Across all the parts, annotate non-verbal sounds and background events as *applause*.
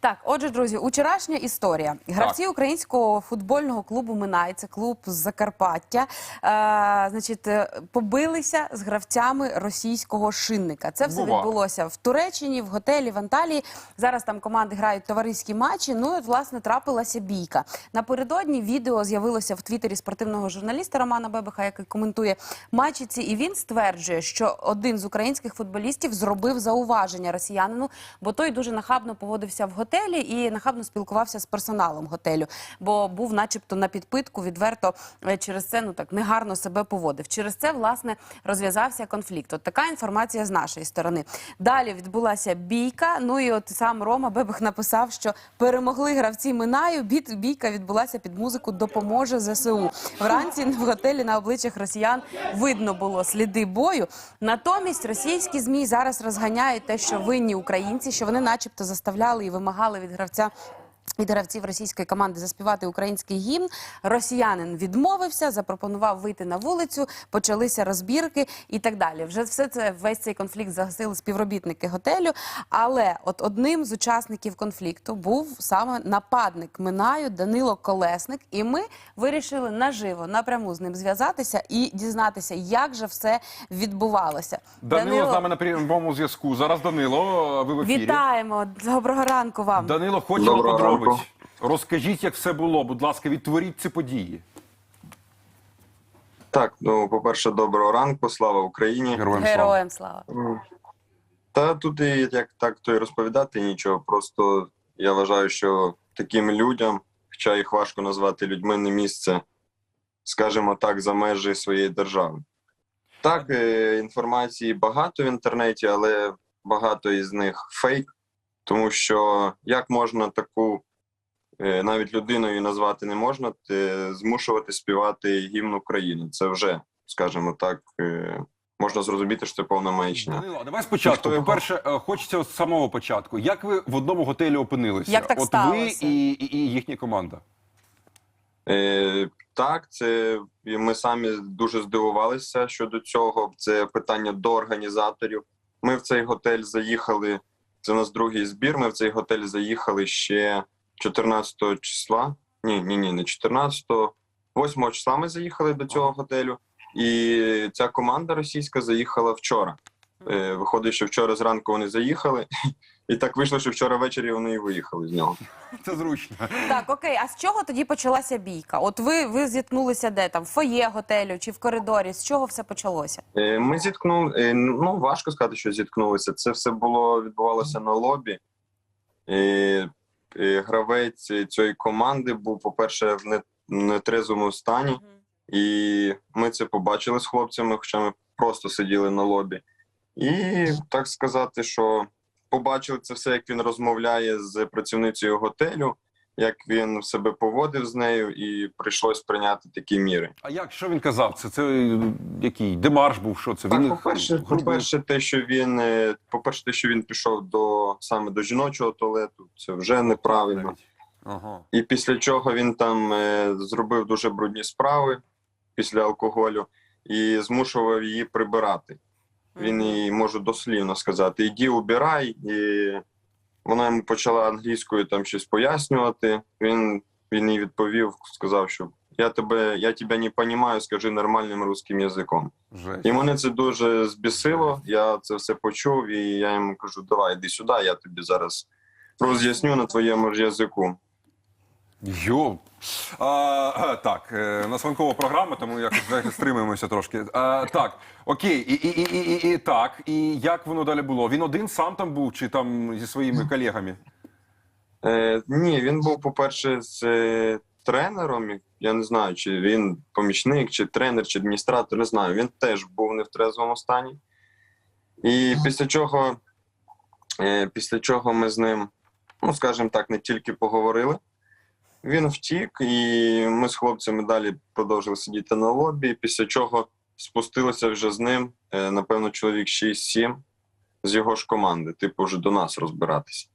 Так, отже, друзі, учорашня історія. Гравці українського футбольного клубу Минай, це клуб з Закарпаття. Е, значить, е, побилися з гравцями російського шинника. Це все Бува. відбулося в Туреччині, в готелі в Анталії. Зараз там команди грають товариські матчі. Ну і власне трапилася бійка. Напередодні відео з'явилося в твіттері спортивного журналіста Романа Бебеха, який коментує матчі ці. І він стверджує, що один з українських футболістів зробив зауваження росіянину, бо той дуже нахабно поводився в готелі і нахабно спілкувався з персоналом готелю, бо був, начебто, на підпитку відверто е, через це ну так негарно себе поводив. Через це власне розв'язався конфлікт. От така інформація з нашої сторони. Далі відбулася бійка. Ну і от сам Рома Бебех написав, що перемогли гравці Минаю. Бійка відбулася під музику Допоможе ЗСУ. Вранці в готелі на обличчях росіян видно було сліди бою. Натомість російські змі зараз розганяють те, що винні українці, що вони, начебто, заставляли і вимагали від гравця. Від гравців російської команди заспівати український гімн. Росіянин відмовився, запропонував вийти на вулицю, почалися розбірки і так далі. Вже все це весь цей конфлікт загасили співробітники готелю. Але от одним з учасників конфлікту був саме нападник Минаю Данило Колесник. І ми вирішили наживо напряму з ним зв'язатися і дізнатися, як же все відбувалося. Данило, з нами на прямому зв'язку. Зараз Данило, ви в ефірі. вітаємо! Доброго ранку вам. Данило, хочемо Доброго ранку. Розкажіть, як все було. Будь ласка, відтворіть ці події. Так, ну по-перше, доброго ранку, слава Україні. Героям слава. Героям слава. Та тут і як так то і розповідати нічого. Просто я вважаю, що таким людям, хоча їх важко назвати людьми, не місце, скажімо так, за межі своєї держави. Так, е, інформації багато в інтернеті, але багато із них фейк, тому що як можна таку е, навіть людиною назвати не можна, те змушувати співати гімн України. Це вже, скажімо так, е, можна зрозуміти, що це повна маячня. Данило, давай спочатку. По-перше, е, хочеться з самого початку. Як ви в одному готелі опинилися? Як так От сталося? ви і, і, і їхня команда. Е, так, це і ми самі дуже здивувалися щодо цього. Це питання до організаторів. Ми в цей готель заїхали. Це у нас другий збір. Ми в цей готель заїхали ще 14 числа. Ні, ні, ні, не 14, 8 числа ми заїхали до цього готелю. І ця команда російська заїхала вчора. Е, виходить, що вчора зранку вони заїхали, і так вийшло, що вчора ввечері вони і виїхали з нього. *laughs* Це зручно. Так, окей. А з чого тоді почалася бійка? От ви, ви зіткнулися де там в фоє готелю чи в коридорі? З чого все почалося? Е, Ми зіткнули. е, Ну важко сказати, що зіткнулися. Це все було відбувалося на лобі. Е, е, Гравець цієї команди був, по-перше, в не- нетрезвому стані, і ми це побачили з хлопцями, хоча ми просто сиділи на лобі. І так сказати, що побачили це все, як він розмовляє з працівницею готелю, як він себе поводив з нею, і прийшлось прийняти такі міри. А як що він казав? Це це який демарш був? Що це? Він по-перше, по-перше, те, що він е, по-перше, те, що він пішов до саме до жіночого туалету, це вже неправильно. Ага. І після чого він там е, зробив дуже брудні справи після алкоголю і змушував її прибирати. Він їй можу дослівно сказати: іди убирай, і вона йому почала англійською там щось пояснювати. Він, він їй відповів, сказав, що я тебе, я тебе не розумію, скажи нормальним русським язиком. Жесть. І мене це дуже збісило. Я це все почув, і я йому кажу: давай, іди сюди, я тобі зараз роз'ясню на твоєму ж язику. Йо. А, е, так, е, у нас програма, тому якось знаєте, стримуємося трошки. А, так, окей, і, і, і, і, і так. І як воно далі було? Він один сам там був чи там зі своїми колегами? Е, ні, він був, по-перше, з е, тренером. Я не знаю, чи він помічник, чи тренер, чи адміністратор, не знаю. Він теж був не в трезвому стані. І після чого, е, після чого ми з ним, ну скажімо так, не тільки поговорили. Він втік, і ми з хлопцями далі продовжили сидіти на лобі. Після чого спустилися вже з ним, е, напевно, чоловік 6-7 з його ж команди, типу, вже до нас розбиратися.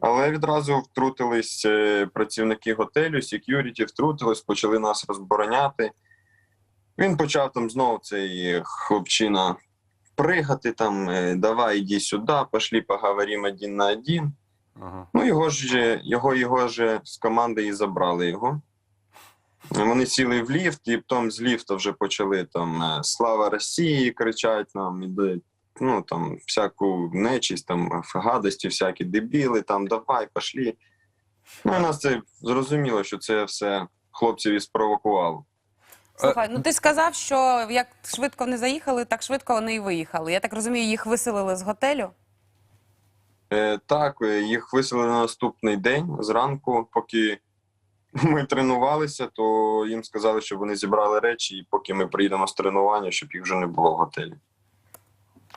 Але відразу втрутились е, працівники готелю, сек'юріті втрутились, почали нас розбороняти. Він почав там знову цей хлопчина пригати, там, е, давай іди сюди, пошли поговоримо один на один. Ага. Ну, його ж його, його ж з команди і забрали його. Вони сіли в ліфт, і потім з ліфта вже почали там е, Слава Росії кричать нам, іде, ну там всяку нечість, там гадості, всякі дебіли, там давай, пошлі. Ну, і нас це зрозуміло, що це все хлопців і спровокувало. Слухай, ну ти сказав, що як швидко вони заїхали, так швидко вони і виїхали. Я так розумію, їх виселили з готелю. Е, так, е, їх виселили на наступний день зранку, поки *laughs* ми тренувалися, то їм сказали, щоб вони зібрали речі, і поки ми приїдемо з тренування, щоб їх вже не було в готелі.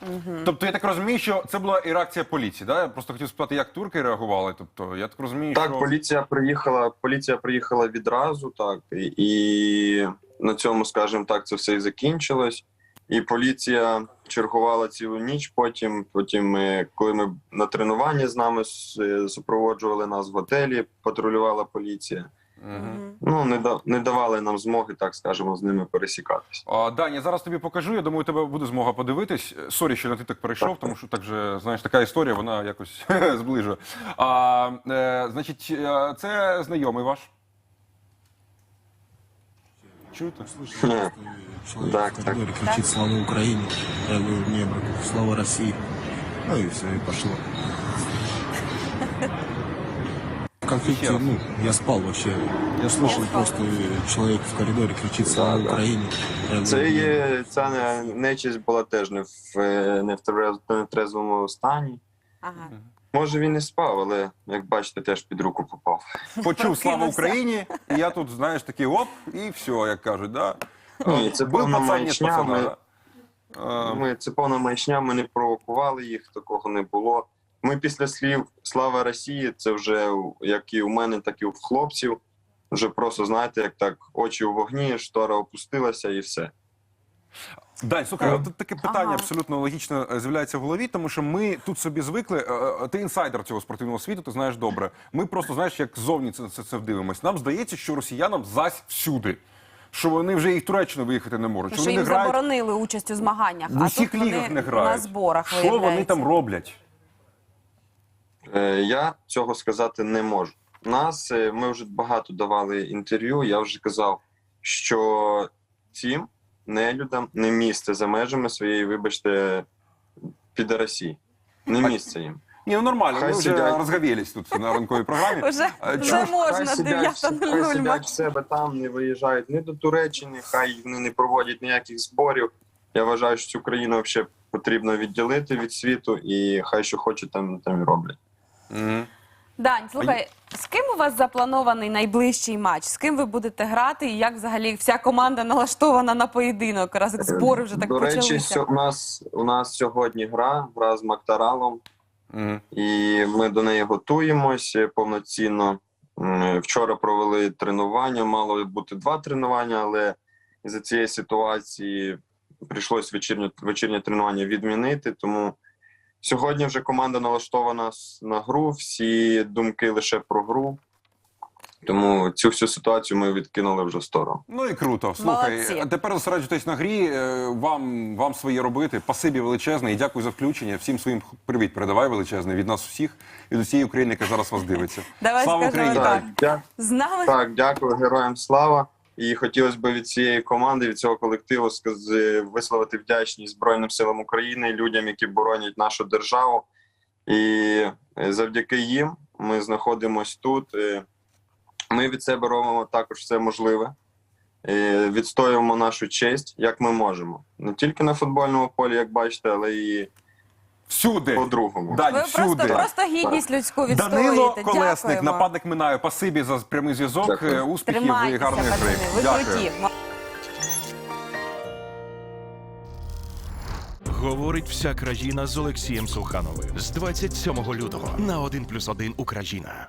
Угу. Тобто я так розумію, що це була і реакція поліції, да? Я просто хотів спитати, як турки реагували. Тобто, я так розумію, Так, що поліція приїхала. Поліція приїхала відразу, так і, і на цьому, скажімо так, це все і закінчилось. І поліція чергувала цілу ніч. Потім, потім, е, коли ми на тренування з нами е, супроводжували нас в готелі, патрулювала поліція. Мгм. Ну не да не давали нам змоги, так скажемо, з ними пересікатися. А, Дань, я зараз тобі покажу. Я думаю, тебе буде змога подивитись. Сорі, що на ти так перейшов, тому що так же, знаєш, така історія, вона якось *laughs* зближує. А, е, значить, е, це знайомий ваш. Чуєте? Человек Так, в коридоре кричит «Слава Украине!» Я говорю, не, брат, «Слава России!» Ну и все, и пошло. В конфликте, ну, я спал вообще. Я слышал просто человек в коридоре кричит «Слава Да, да. Украине!» Це є ця не- нечисть була теж не в е, не в трез- не в трезвому стані. Ага. Може він і спав, але як бачите, теж під руку попав. Почув слава Прокинувся. Україні, і я тут, знаєш, такий оп, і все, як кажуть, да? Ні, це повна маячня, ми- Ми це повна маячня, ми не провокували їх, такого не було. Ми після слів Слава Росії, це вже як і у мене, так і у хлопців. Вже просто знаєте, як так очі у вогні, штора опустилася і все. Дань, слухай, от тут таке питання Ага. абсолютно логічно е, з'являється в голові, тому що ми тут собі звикли. е, Ти інсайдер цього спортивного світу, ти знаєш добре. Ми просто знаєш, як зовні це, це, це вдивимось. Нам здається, що росіянам зась всюди. Що вони вже і в Туреччину виїхати не можуть. Що вони їм не грають заборонили участь у змаганнях, в а усіх тут вони не грають. на зборах Що вони виявляється. там роблять? Е, Я цього сказати не можу. Нас е, ми вже багато давали інтерв'ю. Я вже казав, що цим нелюдам не місце за межами своєї, вибачте, підарасі. Не місце їм. Ні, ну нормально, Хай ми вже сидять. розгавілись тут на ранковій програмі. Вже, *laughs* Е, вже можна хай сидять, хай сидять в себе там, не виїжджають ні до Туреччини, хай вони не проводять ніяких зборів. Я вважаю, що цю країну взагалі потрібно відділити від світу, і хай що хочуть, там, там і роблять. Мгм. Дань, слухай, з ким у вас запланований найближчий матч? З ким ви будете грати? І як взагалі вся команда налаштована на поєдинок? Раз як збори вже так До почалися. речі, у нас у нас сьогодні гра, гра з Мактаралом, І ми до неї готуємося повноцінно. Вчора провели тренування. Мало бути два тренування, але за цієї ситуації прийшлось вечірнє, вечірнє тренування відмінити. Тому сьогодні вже команда налаштована на гру, всі думки лише про гру. Тому цю всю ситуацію ми відкинули вже в сторону. Ну і круто. Слухай, Молодці. тепер зосереджуйтесь на грі. е, Вам, вам своє робити. Пасибі величезне і дякую за включення. Всім своїм привіт передавай величезний від нас всіх від усієї України, яка зараз вас дивиться. *laughs* Давай Слава Україні! так. дя- З нами Так, дякую, героям слава. І хотілося б від цієї команди, від цього колективу сказ- висловити вдячність Збройним силам України, людям, які боронять нашу державу. І е, завдяки їм ми знаходимося тут. Ми від себе робимо також все можливе. Відстоюємо нашу честь, як ми можемо. Не тільки на футбольному полі, як бачите, але і Всюди. по-другому. Дань, ви всюди. просто, просто гідність людську відстоюєте. Данило Колесник, Дякуємо. нападник Минаю. Пасибі за прямий зв'язок. Дякую. Е, Успіхів і гарної гри. Ви Дякую. круті. Говорить вся країна з Олексієм Сухановим з 27 лютого на 1+,1 Україна.